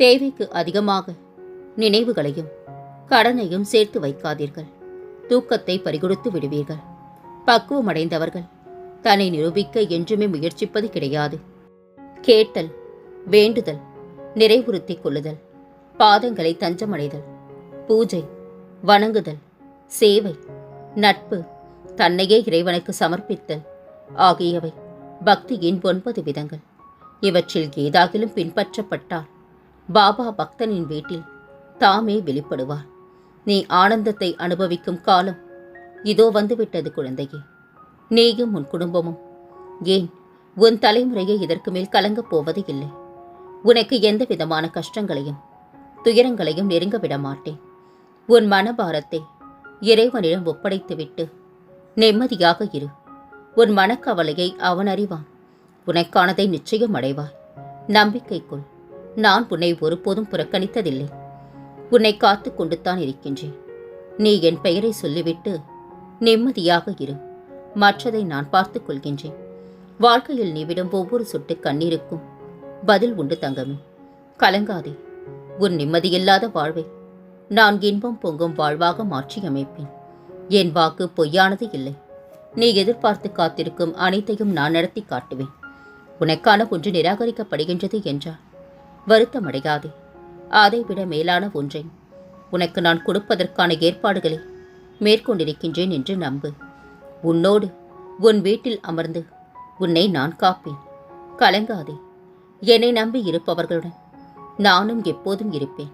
தேவைக்கு அதிகமாக நினைவுகளையும் கடனையும் சேர்த்து வைக்காதீர்கள். தூக்கத்தை பறிகொடுத்து விடுவீர்கள். பக்குவமடைந்தவர்கள் தன்னை நிரூபிக்க என்றுமே முயற்சிப்பது கிடையாது. கேட்டல் வேண்டுதல் நிறைவுறுத்தி கொள்ளுதல் பாதங்களை தஞ்சமடைதல் பூஜை வணங்குதல் சேவை நட்பு தன்னையே இறைவனுக்கு சமர்ப்பித்தல் ஆகியவை பக்தியின் ஒன்பது விதங்கள். இவற்றில் ஏதாகிலும் பின்பற்றப்பட்டால் பாபா பக்தனின் வீட்டில் தாமே வெளிப்படுவார். நீ ஆனந்தத்தை அனுபவிக்கும் காலம் இதோ வந்துவிட்டது குழந்தையே. நீயும் உன் குடும்பமும். ஏன் உன் தலைமுறையை இதற்கு மேல் கலங்கப் போவது இல்லை. உனக்கு எந்த விதமான கஷ்டங்களையும் துயரங்களையும் நெருங்க விட மாட்டேன். உன் மனபாரத்தை இறைவனிடம் ஒப்படைத்துவிட்டு நிம்மதியாக இரு. உன் மனக்கவலையை அவன் அறிவான். உனக்கானதை நிச்சயம் அடைவாய். நம்பிக்கை கொள் நான் உன்னை ஒருபோதும் புறக்கணித்ததில்லை. உன்னை காத்து கொண்டுத்தான் இருக்கின்றேன். நீ என் பெயரை சொல்லிவிட்டு நிம்மதியாக இரு. மற்றதை நான் பார்த்துக் கொள்கின்றேன். வாழ்க்கையில் நீ விடும் ஒவ்வொரு சொட்டு கண்ணீருக்கும் பதில் உண்டு தங்கமே. கலங்காதே. உன் நிம்மதியில்லாத வாழ்வை நான் இன்பம் பொங்கும் வாழ்வாக மாற்றியமைப்பேன். என் வாக்கு பொய்யானது இல்லை. நீ எதிர்பார்த்து காத்திருக்கும் அனைத்தையும் நான் நடத்தி காட்டுவேன். உனக்கான ஒன்று நிராகரிக்கப்படுகின்றது என்றால் வருத்தமடையாதே. அதைவிட மேலான ஒன்றை. உனக்கு நான் கொடுப்பதற்கான ஏற்பாடுகளை மேற்கொண்டிருக்கின்றேன் என்று நம்பு. உன்னோடு உன் வீட்டில் அமர்ந்து உன்னை நான் காப்பேன். கலங்காதே. என்னை நம்பி இருப்பவர்களுடன் நானும் எப்போதும் இருப்பேன்.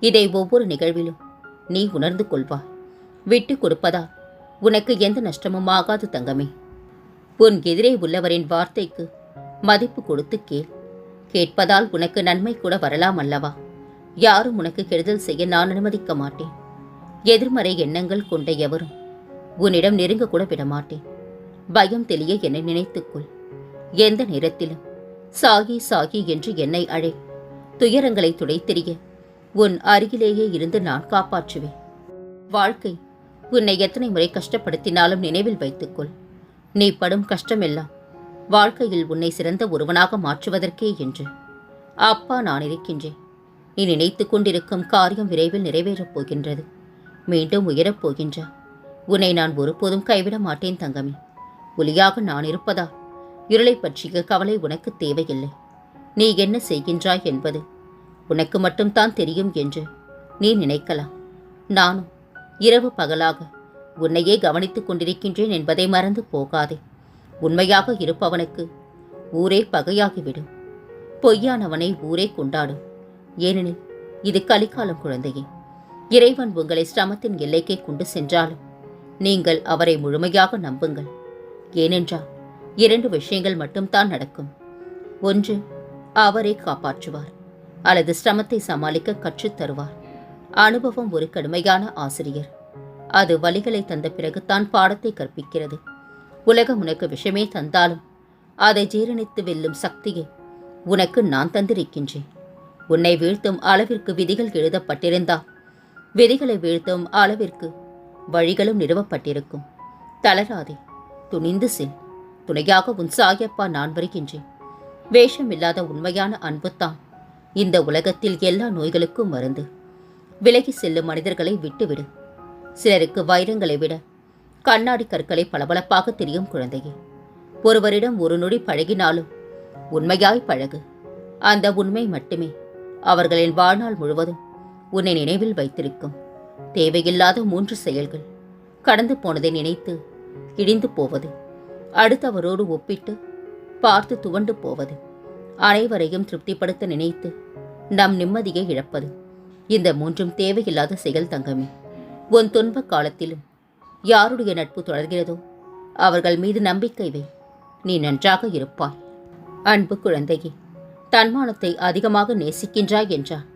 இதை ஒவ்வொரு நிகழ்விலும் நீ உணர்ந்து கொள்வாய். விட்டு கொடுப்பதா உனக்கு எந்த நஷ்டமும் ஆகாது தங்கமே. உன் எதிரே உள்ளவரின் வார்த்தைக்கு மதிப்பு கொடுத்து கேள். கேட்பதால் உனக்கு நன்மை கூட வரலாம் அல்லவா? யாரும் உனக்கு கெடுதல் செய்ய நான் அனுமதிக்க மாட்டேன். எதிர்மறை எண்ணங்கள் கொண்ட எவரும் உன்னிடம் நெருங்க கூட விடமாட்டேன் பயம் தெளிய என்னை நினைத்துக்கொள். எந்த நேரத்திலும் சாகி சாகி என்று என்னை அழை துயரங்களை துடைத்தெறிய உன் அருகிலேயே இருந்து நான் காப்பாற்றுவேன். வாழ்க்கை உன்னை எத்தனை முறை கஷ்டப்படுத்தினாலும் நினைவில் வைத்துக்கொள். நீ படும் கஷ்டமெல்லாம் வாழ்க்கையில் உன்னை சிறந்த ஒருவனாக மாற்றுவதற்கே என்று. அப்பா நான் இருக்கின்றேன். நீ நினைத்து கொண்டிருக்கும் காரியம் விரைவில் நிறைவேறப் போகின்றது. மீண்டும் உயரப் போகின்றா. உன்னை நான் ஒருபோதும் கைவிட மாட்டேன் தங்கமே. ஒளியாக நான் இருப்பதா? இருளை பற்றிய கவலை உனக்கு தேவையில்லை. நீ என்ன செய்கின்றாய் என்பது உனக்கு மட்டும்தான் தெரியும் என்று நீ நினைக்கலாம். நானும் இரவு பகலாக உன்னையே கவனித்துக் கொண்டிருக்கின்றேன் என்பதை மறந்து போகாதே. உண்மையாக இருப்பவனுக்கு ஊரே பகையாகிவிடும். பொய்யானவனை ஊரே கொண்டாடும். ஏனெனில் இது கலிகாலம் குழந்தையே. இறைவன் உங்களை சிரமத்தின் எல்லைக்கே கொண்டு சென்றாலும் நீங்கள் அவரை முழுமையாக நம்புங்கள். ஏனென்றால் இரண்டு விஷயங்கள் மட்டும்தான் நடக்கும். ஒன்று அவரை காப்பாற்றுவார் அல்லது சிரமத்தை சமாளிக்க கற்றுத் தருவார். அனுபவம் ஒரு கடுமையான ஆசிரியர். அது வழிகளை தந்த பிறகுதான் பாடத்தை கற்பிக்கிறது. உலகம் உனக்கு விஷமே தந்தாலும் அதை ஜீரணித்து வெல்லும் சக்தியை உனக்கு நான் தந்திருக்கின்றேன். உன்னை வீழ்த்தும் அளவிற்கு விதிகள் எழுதப்பட்டிருந்தால் விதிகளை வீழ்த்தும் அளவிற்கு வழிகளும் நிறுவப்பட்டிருக்கும். தளராதே துணிந்து செல். துணையாக உன் சாயப்பா நான் வருகின்றேன். வேஷமில்லாத உண்மையான அன்புத்தான் இந்த உலகத்தில் எல்லா நோய்களுக்கும் மருந்து. விலகி செல்லும் மனிதர்களை விட்டுவிடு. சிலருக்கு வைரங்களை விட கண்ணாடி கற்களை பளபளப்பாக தெரியும் குழந்தையே. ஒருவரிடம் ஒரு நொடி பழகினாலும் உண்மையாய் பழகு. அந்த உண்மை மட்டுமே அவர்களின் வாழ்நாள் முழுவதும் உன்னை நினைவில் வைத்திருக்கும். தேவையில்லாத மூன்று செயல்கள் கடந்து போனதை நினைத்து இடிந்து போவது அடுத்தவரோடு ஒப்பிட்டு பார்த்து துவண்டு போவது அனைவரையும் திருப்திப்படுத்த நினைத்து நம் நிம்மதியை இழப்பது. இந்த மூன்றும் தேவையில்லாத செயல் தங்கமே. உன் துன்ப காலத்திலும் யாருடைய நட்பு தொடர்கிறதோ? அவர்கள் மீது நம்பிக்கை வை. நீ நன்றாக இருப்பாய். அன்பு குழந்தையே தன்மானத்தை அதிகமாக நேசிக்கின்றாய் என்றார்.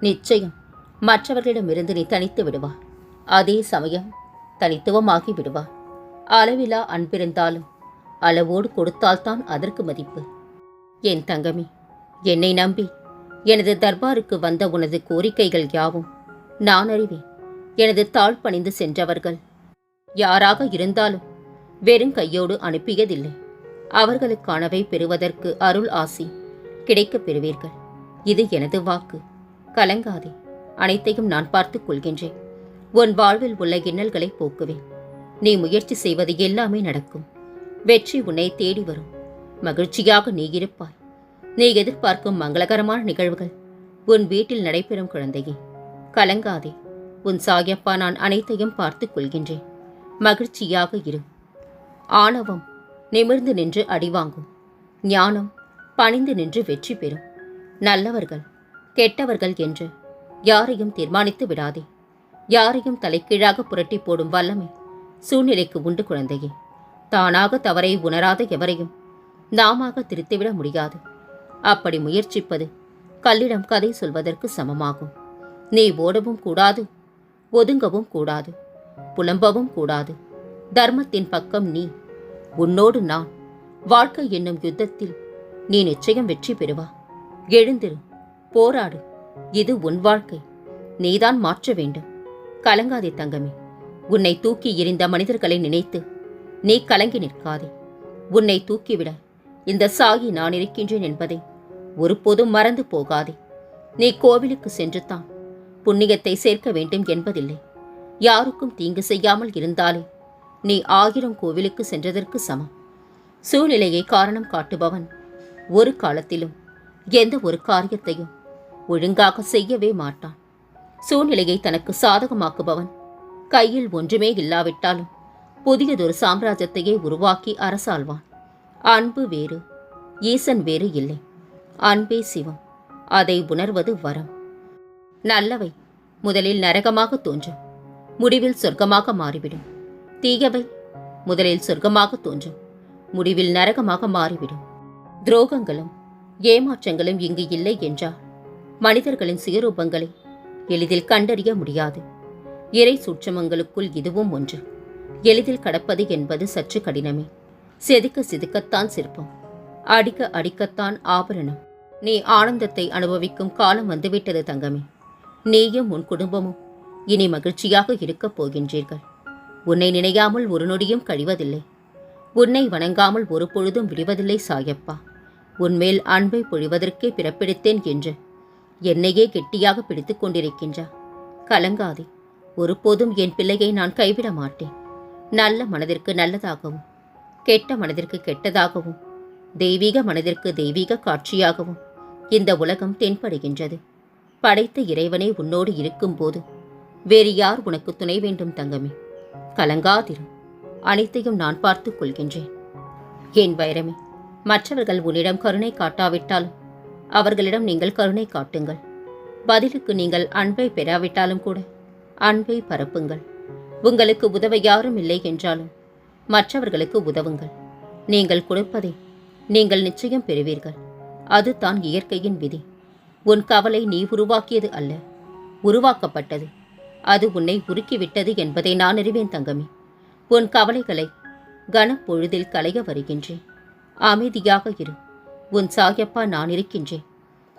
நிச்சயம் மற்றவர்களிடமிருந்து நீ தனித்து விடுவார் அதே சமயம் தனித்துவமாகி விடுவார் அளவிலா அன்பிருந்தாலும் அளவோடு கொடுத்தால்தான் அதற்கு மதிப்பு. என் தங்கமி என்னை நம்பி எனது தர்பாருக்கு வந்த உனது கோரிக்கைகள் யாவும்? நான் அறிவேன் எனது தாழ் பணிந்து சென்றவர்கள் யாராக இருந்தாலும் வெறும் கையோடு அனுப்பியதில்லை. அவர்களுக்கானவை பெறுவதற்கு அருள் ஆசி கிடைக்கப் பெறுவீர்கள். இது எனது வாக்கு. கலங்காதே. அனைத்தையும் நான் பார்த்துக் கொள்கின்றேன். உன் வாழ்வில் உள்ள இன்னல்களை போக்குவேன். நீ முயற்சி செய்வது எல்லாமே நடக்கும். வெற்றி உன்னை தேடி வரும். மகிழ்ச்சியாக நீ இருப்பாய். நீ எதிர்பார்க்கும் மங்களகரமான நிகழ்வுகள் உன் வீட்டில் நடைபெறும் குழந்தையே. கலங்காதே. உன் சாயப்பா நான் அனைத்தையும் பார்த்துக் கொள்கின்றேன். மகிழ்ச்சியாக இரு. ஆணவம் நிமிர்ந்து நின்று அடிவாங்கும் ஞானம் பணிந்து நின்று வெற்றி பெறும். நல்லவர்கள் கெட்டவர்கள் என்று யாரையும் தீர்மானித்து விடாதே. யாரையும் தலைக்கீழாக புரட்டி போடும் வல்லமை சூழ்நிலைக்கு உண்டு குழந்தையே. தானாக தவறை உணராத எவரையும் நாமாக திருத்திவிட முடியாது. அப்படி முயற்சிப்பது கல்லிடம் கதை சொல்வதற்கு சமமாகும். நீ ஓடவும் கூடாது ஒதுங்கவும் கூடாது. புலம்பவும் கூடாது. தர்மத்தின் பக்கம் நீ. உன்னோடு நான். வாழ்க்கை என்னும் யுத்தத்தில் நீ நிச்சயம் வெற்றி பெறுவா. எழுந்திரு. போராடு. இது உன் வாழ்க்கை. நீதான் மாற்ற வேண்டும். கலங்காதே தங்கமே. உன்னை தூக்கி எறிந்த மனிதர்களை நினைத்து நீ கலங்கி நிற்காதே. உன்னை தூக்கிவிட இந்த சாகி நான் இருக்கின்றேன் என்பதை ஒருபோதும் மறந்து போகாதே. நீ கோவிலுக்கு சென்று தான் புண்ணியத்தை சேர்க்க வேண்டும் என்பதில்லை. யாருக்கும் தீங்கு செய்யாமல் இருந்தாலே நீ ஆயிரம் கோவிலுக்கு சென்றதற்கு சமம். சூழ்நிலையை காரணம் காட்டுபவன் ஒரு காலத்திலும் எந்த ஒரு காரியத்தையும் ஒழுங்காக செய்யவே மாட்டான். சூழ்நிலையை தனக்கு சாதகமாக்குபவன் கையில் ஒன்றுமே இல்லாவிட்டாலும் புதியதொரு சாம்ராஜ்யத்தையே உருவாக்கி அரசாள்வான். அன்பு வேறு ஈசன் வேறு இல்லை. அன்பே சிவம் அதை உணர்வது வரம். நல்லவை முதலில் நரகமாக தோன்றும். முடிவில் சொர்க்கமாக மாறிவிடும். தீயவை முதலில் சொர்க்கமாக தோன்றும். முடிவில் நரகமாக மாறிவிடும். துரோகங்களும் ஏமாற்றங்களும் இங்கு இல்லை என்றால் மனிதர்களின் சுயரூபங்களை எளிதில் கண்டறிய முடியாது. இறை சூட்சமங்களுக்குள் இதுவும் ஒன்று. எளிதில் கடப்பது என்பது சற்று கடினமே. செதுக்க செதுக்கத்தான் சிற்பம். அடிக்க அடிக்கத்தான் ஆபரணம். நீ ஆனந்தத்தை அனுபவிக்கும் காலம் வந்துவிட்டது தங்கமே. நீயும் உன் குடும்பமும் இனி மகிழ்ச்சியாக இருக்கப் போகின்றீர்கள். உன்னை நினையாமல் ஒரு நொடியும் கழிவதில்லை. உன்னை வணங்காமல் ஒரு பொழுதும் விடுவதில்லை சாயப்பா. உன்மேல் அன்பை பொழிவதற்கே பிறப்பெடுத்தேன் என்று என்னையே கெட்டியாக பிடித்துக் கொண்டிருக்கின்றா. கலங்காதே. ஒருபோதும் என் பிள்ளையை நான் கைவிட மாட்டேன். நல்ல மனதிற்கு நல்லதாகவும் கெட்ட மனதிற்கு கெட்டதாகவும் தெய்வீக மனதிற்கு தெய்வீக காட்சியாகவும் இந்த உலகம் தென்படுகின்றது. படைத்த இறைவனே உன்னோடு இருக்கும்போது வேறு யார் உனக்கு துணை வேண்டும் தங்கமே? கலங்காதிரும். அனைத்தையும் நான் பார்த்துக் கொள்கின்றேன். என் வைரமே மற்றவர்கள் உன்னிடம் கருணை காட்டாவிட்டாலும் அவர்களிடம் நீங்கள் கருணை காட்டுங்கள். பதிலுக்கு நீங்கள் அன்பை பெறாவிட்டாலும் கூட அன்பை பரப்புங்கள். உங்களுக்கு உதவ யாரும் இல்லை என்றாலும் மற்றவர்களுக்கு உதவுங்கள். நீங்கள் கொடுப்பதை நீங்கள் நிச்சயம் பெறுவீர்கள். அதுதான் இயற்கையின் விதி. உன் கவலை நீ உருவாக்கியது அல்ல உருவாக்கப்பட்டது. அது உன்னை உருக்கிவிட்டது என்பதை நான் அறிவேன் தங்கமே. உன் கவலைகளை கனப்பொழுதில் களைய வருகின்றேன். அமைதியாக இரு. உன் சாயப்பா நான் இருக்கின்றேன்.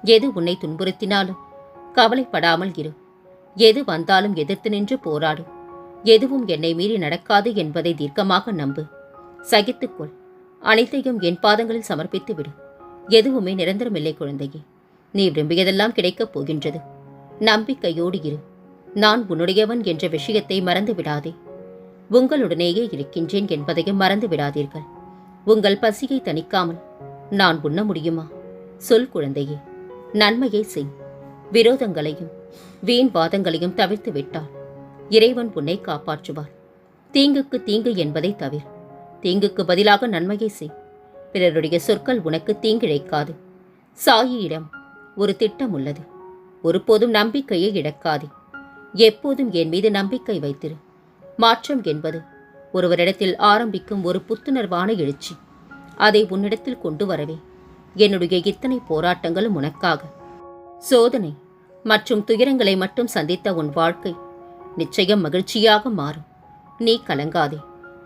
எது உன்னை துன்புறுத்தினாலும் கவலைப்படாமல் இரு. எது வந்தாலும் எதிர்த்து நின்று போராடு. எதுவும் என்னை மீறி நடக்காது என்பதை தீர்க்கமாக நம்பு. சகித்துக்கொள் அனைத்தையும் என் பாதங்களில் சமர்ப்பித்து விடு. எதுவுமே நிரந்தரமில்லை குழந்தையே. நீ விரும்பியதெல்லாம் கிடைக்கப் போகின்றது. நம்பிக்கையோடு இரு. நான் உன்னுடையவன் என்ற விஷயத்தை மறந்து விடாதே உங்களுடனேயே இருக்கின்றேன் என்பதையும் மறந்து விடாதீர்கள் உங்கள் பசியை தணிக்காமல் நான் உண்ண முடியுமா? சொல் குழந்தையே நன்மையை செய். விரோதங்களையும் வீண் வாதங்களையும் தவிர்த்து விட்டால் இறைவன் உன்னை காப்பாற்றுவார். தீங்குக்கு தீங்கு என்பதை தவிர. தீங்குக்கு பதிலாக நன்மையை செய். பிறருடைய சொற்கள் உனக்கு தீங்கிழைக்காது. சாயியிடம் ஒரு திட்டம் உள்ளது. ஒருபோதும் நம்பிக்கையை இழக்காதே. எப்போதும் என் மீது நம்பிக்கை வைத்திரு. மாற்றம் என்பது ஒருவரிடத்தில் ஆரம்பிக்கும் ஒரு புத்துணர்வான எழுச்சி. அதை உன்னிடத்தில் கொண்டு வரவே என்னுடைய இத்தனை போராட்டங்களும் உனக்காக. சோதனை மற்றும் துயரங்களை மட்டும் சந்தித்த உன் வாழ்க்கை நிச்சயம் மகிழ்ச்சியாக மாறும். நீ கலங்காதே.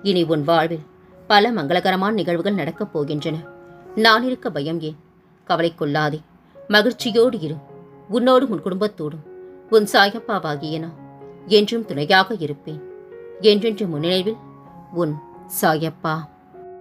இனி உன் வாழ்வில் பல மங்களகரமான நிகழ்வுகள் நடக்கப் போகின்றன. நான் இருக்க பயம் ஏன்? கவலைக்கொள்ளாதே மகிழ்ச்சியோடு இரு. உன்னோடும் உன் குடும்பத்தோடும். உன் சாயப்பாவாகிய என்றும் துணையாக இருப்பேன். என்றென்றும் முன்னிலைவில் உன் சாயப்பா.